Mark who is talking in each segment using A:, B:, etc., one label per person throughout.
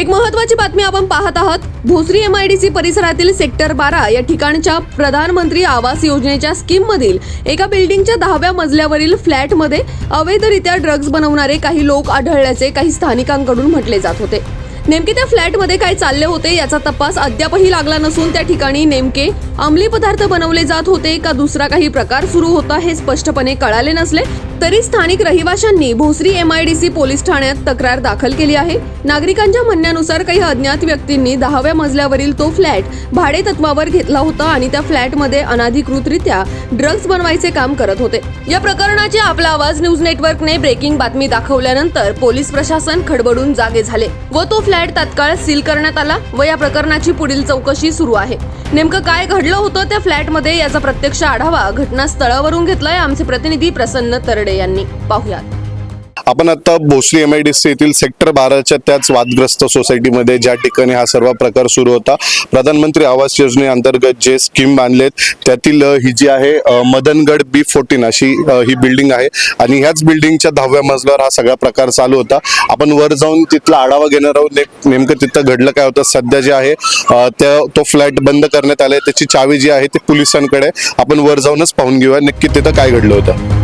A: एक महत्वाची बातमी आपण पाहत आहात. Bhosari M I D C परिसरातील सेक्टर बारा या ठिकाणच्या प्रधानमंत्री आवास योजनेच्या स्कीम मधील एका बिल्डिंगच्या दहाव्या मजल्यावरील फ्लॅटमध्ये अवैधरित्या ड्रग्ज बनवणारे काही लोक आढळल्याचे काही स्थानिकांकडून म्हटले जात होते. नेमके त्या फ्लॅटमध्ये काय चालले होते याचा तपास अद्यापही लागला नसून त्या ठिकाणी नेमके अंमली पदार्थ बनवले जात होते का दुसरा काही प्रकार सुरू होता हे स्पष्टपणे कळाले नसले तरी स्थानिक रहिवाशांनी Bhosari M I D C police ठाण्यात तक्रार दाखल केली आहे. नागरिकांच्या म्हणण्यानुसार काही अज्ञात व्यक्तींनी दहाव्या मजल्यावरील तो फ्लॅट भाडे तत्वावर घेतला होता आणि त्या फ्लॅटमध्ये अनाधिकृतरित्या ड्रग्ज बनवायचे काम करत होते. या प्रकरणाची आपला आवाज न्यूज नेटवर्कने ब्रेकिंग बातमी दाखवल्यानंतर पोलीस प्रशासन खडबडून जागे झाले व तो फ्लॅट तात्काळ सील करण्यात आला व या प्रकरणाची पुढील चौकशी सुरू आहे. नेमकं काय घडलं होतं त्या फ्लॅटमध्ये याचा प्रत्यक्ष आढावा घटनास्थळावरून घेतलाय आमचे प्रतिनिधी प्रसन्न तरडे यांनी. पाहुयात.
B: आपण आता Bhosari M I D C येथील सेक्टर बाराच्या त्याच वादग्रस्त सोसायटीमध्ये ज्या ठिकाणी हा सर्व प्रकार सुरू होता प्रधानमंत्री आवास योजनेअंतर्गत जे स्कीम बांधलेत त्यातील ही जी आहे मदनगड बी फोर्टीन अशी ही बिल्डिंग आहे. आणि ह्याच बिल्डिंगच्या दहाव्या मजल्यावर हा सगळा प्रकार चालू होता. आपण वर जाऊन तिथला आढावा घेणार आहोत. नेमकं तिथं घडलं काय होतं सध्या जे आहे त्या तो फ्लॅट बंद करण्यात आलाय. त्याची चावी जी आहे ती पोलिसांकडे. आपण वर जाऊनच पाहून घेऊया. नक्की तिथं काय घडलं होतं?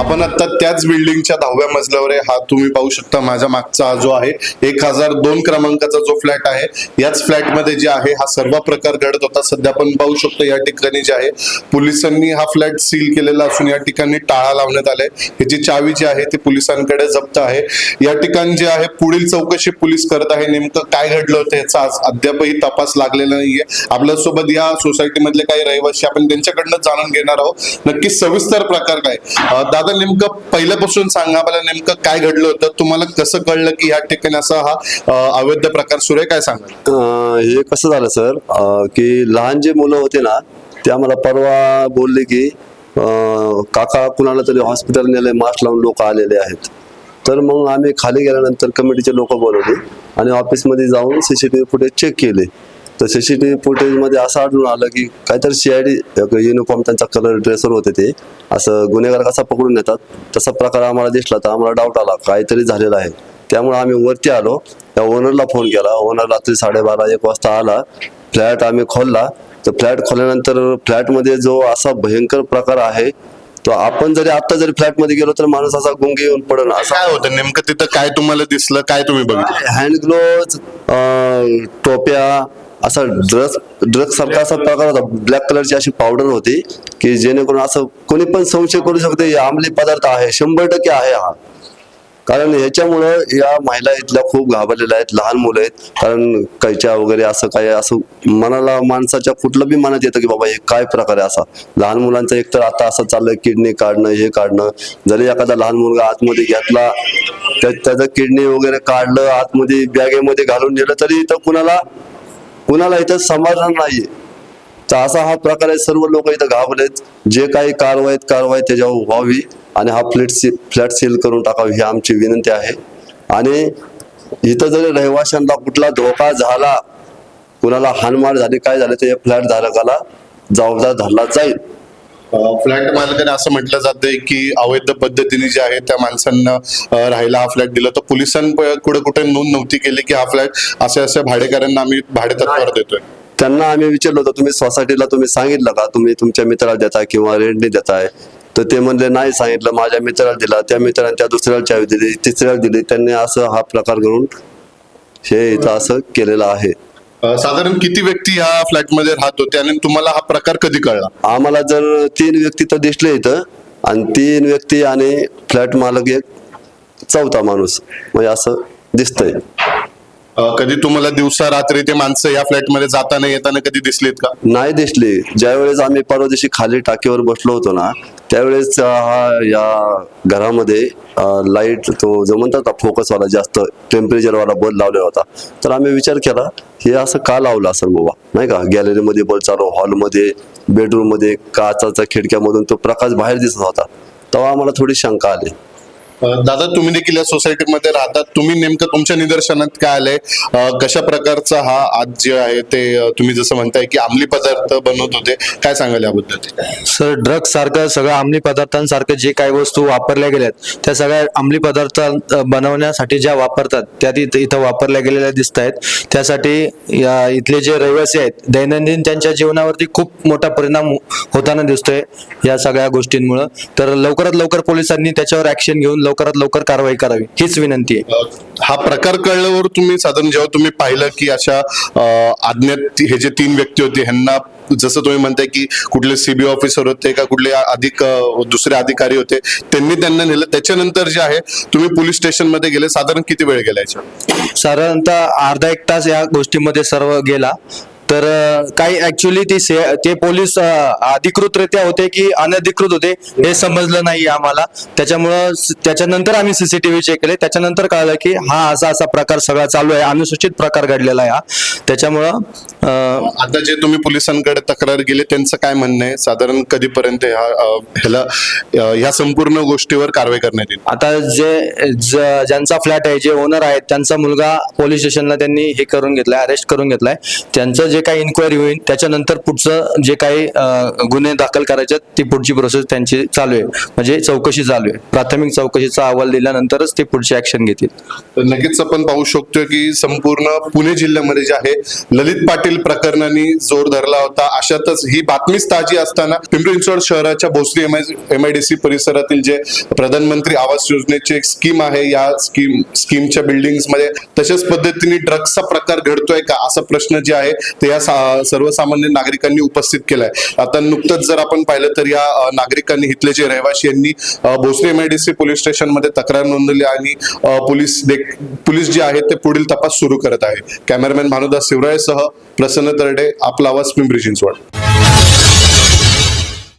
B: आपण आता त्याच बिल्डिंगच्या दहाव्या मजल्यावर आहे. हा तुम्ही पाहू शकता माझ्या मागचा हा जो आहे एक हजार दोन क्रमांकाचा जो फ्लॅट आहे याच फ्लॅटमध्ये जे आहे हा सर्व प्रकार घडत होता. सध्या आपण पाहू शकतो या ठिकाणी जे आहे पोलिसांनी हा फ्लॅट सील केलेला असून या ठिकाणी टाळा लावण्यात आलाय. याची चावी जी आहे ती पोलिसांकडे जप्त आहे. या ठिकाणी जे आहे पुढील चौकशी पोलीस करत आहे. नेमकं काय घडलं होतं याचा आज अद्यापही तपास लागलेला नाहीये. आपल्यासोबत या सोसायटीमधले काही रहिवासी आपण त्यांच्याकडनं जाणून घेणार आहोत. नक्की सविस्तर प्रकार काय? दादा दादा नेमकं पहिल्यापासून सांगा मला नेमकं काय घडलं होतं? तुम्हाला कसं कळलं की या ठिकाणी असा हा अवैध प्रकार सुरू आहे? काय
C: सांग? हे कसं झालं सर? की लहान जे मुलं होते ना ते मला परवा बोलले की काका कुणाला तरी हॉस्पिटल नेले मास्क लावून लोक आलेले आहेत. तर मग आम्ही खाली गेल्यानंतर कमिटीचे लोक बोलवले आणि ऑफिसमध्ये जाऊन सीसीटीव्ही फुटेज चेक केले. तर सीसीटीव्ही फुटेजमध्ये असं आढळून आलं की काहीतरी सीआयडी युनिफॉर्म त्यांचा कलर ड्रेसवर होते ते. असं गुन्हेगार कसा पकडून नेतात? तसा प्रकार आम्हाला दिसला तर आम्हाला डाऊट आला. काहीतरी झालेला आहे. त्यामुळे आम्ही वरती आलो. त्या ओनरला फोन केला. ओनर रात्री साडेबारा एक वाजता आला. फ्लॅट आम्ही खोलला. तर फ्लॅट खोलल्यानंतर फ्लॅटमध्ये जो असा भयंकर प्रकार आहे तो आपण जरी आता जरी फ्लॅटमध्ये गेलो तर माणूस असा गुंगी येऊन पडन असा
B: काय होतं? नेमकं तिथं काय तुम्हाला दिसलं? काय तुम्ही बघितलं?
C: हँड ग्लोव्ज टोप्या असा ड्रग ड्रग सारखा असा प्रकार होता. ब्लॅक कलरची अशी पावडर होती की जेणेकरून असं कोणी पण संशय करू शकते हे पदार्थ आहे शंभर टक्के आहे हा. कारण ह्याच्यामुळं या महिला इथल्या खूप घाबरलेल्या आहेत लहान मुलं आहेत. कारण कैच्या वगैरे असं काय असं मनाला माणसाच्या कुठलं बी मनात येतं की बाबा हे काय प्रकार आहे असा. लहान मुलांचं एक तर आता असं चाललंय किडनी काढणं हे काढणं. जरी एखादा लहान मुलगा आतमध्ये घेतला त्या त्याचं किडनी वगैरे काढलं आतमध्ये बॅगेमध्ये घालून नेलं तरी इथं कुणाला कुणाला इथं समाधान नाहीये. तर असा हा प्रकार आहे सर्व लोक इथं घाबरलेत. जे काही कारवाई कारवाई त्याच्यावर व्हावी आणि हा फ्लॅट सी फ्लॅट सील करून टाकावी ही आमची विनंती आहे. आणि इथं जरी रहिवाशांना कुठला धोका झाला कुणाला हानमार झाली काय झाले तर या फ्लॅट धारकाला जबाबदार धरला जाईल.
B: फ्लॅट मालकाने असं म्हटलं जातंय की अवैध पद्धतीने जे आहे त्या माणसांना राहायला हा फ्लॅट दिला. तर पोलिसांकडे कुठे नोंद नव्हती केली की हा फ्लॅट असे असे भाडेकऱ्यांना आम्ही भाडे तत्वावर देतोय.
C: त्यांना आम्ही विचारलं होतं तुम्ही सोसायटीला तुम्ही सांगितलं का? तुम्ही तुमच्या मित्राला देताय किंवा रेंटने देताय? तर ते म्हणले नाही सांगितलं माझ्या मित्राला दिला. त्या मित्राने त्या दुसऱ्याला चावी दिली. तिसऱ्याला दिली. त्यांनी असं हा प्रकार करून हे इथं असं केलेलं आहे.
B: साधारण किती व्यक्ती ह्या फ्लॅटमध्ये राहत होते आणि तुम्हाला हा प्रकार कधी कळला?
C: आम्हाला जर तीन व्यक्ती तर दिसले इथं आणि तीन व्यक्ती आणि फ्लॅट मालक एक चौथा माणूस. म्हणजे असं दिसतंय.
B: अं, कधी तुम्हाला दिवसा रात्री ते माणसं या फ्लॅटमध्ये जाताना येताना कधी दिसलेत का?
C: नाही दिसली. ज्यावेळेस आम्ही परवा दिवशी खाली टाकीवर बसलो होतो ना त्यावेळेस हा या घरामध्ये लाइट तो जो म्हणतात फोकसवाला जास्त टेम्परेचरवाला बल्ब लावलेला होता. तर आम्ही विचार केला हे असं का लावलं असेल बाबा? नाही का? गॅलरीमध्ये बल्ब चालू हॉलमध्ये बेडरूममध्ये काचाचा खिडक्यामधून तो प्रकाश बाहेर दिसत होता. तेव्हा आम्हाला थोडी शंका आली.
B: दादा तुम्ही देखील या सोसायटीमध्ये राहतात. तुम्ही नेमकं तुमच्या निदर्शनात काय आलंय? कशा प्रकारचा हा आज जे आहे ते तुम्ही जसं म्हणताय की अंमली पदार्थ बनवत होते काय सांगाल याबद्दल?
D: सर ड्रग्ज सारखं सगळं अंमली पदार्थांसारखं जे काही वस्तू वापरल्या गेल्यात त्या सगळ्या अंमली पदार्थ बनवण्यासाठी ज्या वापरतात त्या तिथं इथं वापरल्या गेलेल्या दिसत आहेत त्यासाठी या इथले जे रहिवासी आहेत दैनंदिन त्यांच्या जीवनावरती खूप मोठा परिणाम हो-, होताना दिसतोय या सगळ्या गोष्टींमुळं. तर लवकरात लवकर पोलिसांनी त्याच्यावर ऍक्शन घेऊन लवकरात लवकर कारवाई करावी हीच विनंती आहे.
B: हा प्रकार कळल्यावर तुम्ही साधारण जेव्हा तुम्ही पाहिलं की अशा अं, अज्ञात हे जे तीन व्यक्ती होते ह्यांना जसं तुम्ही म्हणताय की कुठले सीबी ऑफिसर होते का कुठले अधिक दुसरे अधिकारी होते त्यांनी त्यांना नेलं. त्याच्यानंतर जे आहे तुम्ही पोलीस स्टेशनमध्ये गेले. साधारण किती वेळ गेला याच्यावर?
D: साधारणतः अर्धा एक तास या गोष्टीमध्ये सर्व गेला. तर काही ऍक्च्युली ती से- ते पोलीस अधिकृतरित्या होते की अनधिकृत होते हे समजलं नाही आम्हाला. त्याच्यामुळं त्याच्यानंतर आम्ही सीसीटीव्ही चेक केले. त्याच्यानंतर कळलं की हा असा असा प्रकार सगळा चालू आहे. अनुसूचित प्रकार घडलेला आहे हा. त्याच्यामुळं अं,
B: आता जे तुम्ही पोलिसांकडे तक्रार गेले त्यांचं काय म्हणणं आहे? साधारण कधीपर्यंत ह्याला ह्या संपूर्ण गोष्टीवर कारवाई करण्यात येईल?
D: आता जे ज- ज्यांचा फ्लॅट आहे जे ओनर आहेत त्यांचा मुलगा पोलीस स्टेशनला त्यांनी हे करून घेतलाय अरेस्ट करून घेतलाय. त्यांचं जे काही इन्क्वायरी होईल त्याच्यानंतर पुढचं जे काही गुन्हे दाखल करायचे ती पुढची प्रोसेस त्यांची चालू आहे. म्हणजे चौकशी चालू आहे. प्राथमिक चौकशीचा अहवाल दिल्यानंतरच ते पुढची ऍक्शन घेतील.
B: लगेच आपण पाहू शकतो की संपूर्ण पुणे जिल्ह्यामध्ये जे आहे ललित पाटील प्रकरणाने जोर धरला होता. अशातच ही बातमीच ताजी असताना पिंपरी चिंचवड शहराच्या Bhosari M M I D C परिसरातील जे प्रधानमंत्री आवास योजनेची एक स्कीम आहे या स्कीम स्कीमच्या बिल्डिंगमध्ये तशाच पद्धतीने ड्रग्सचा प्रकार घडतोय का? असा प्रश्न जे आहे ते या सर्वसामान्य नागरिकांनी उपस्थित केलाय. आता नुकतंच जर आपण पाहिलं तर या नागरिकांनी इथले जे रहिवासी यांनी भोसरी एमआयडीसी पोलीस स्टेशनमध्ये तक्रार नोंदवली आणि पोलीस देख- पोलीस जे आहेत ते पुढील तपास सुरू करत आहे कॅमेरामॅन भानुदास शिवरायसह प्रसन्न तरडे आपला आवाज पिंपरी चिंचवड.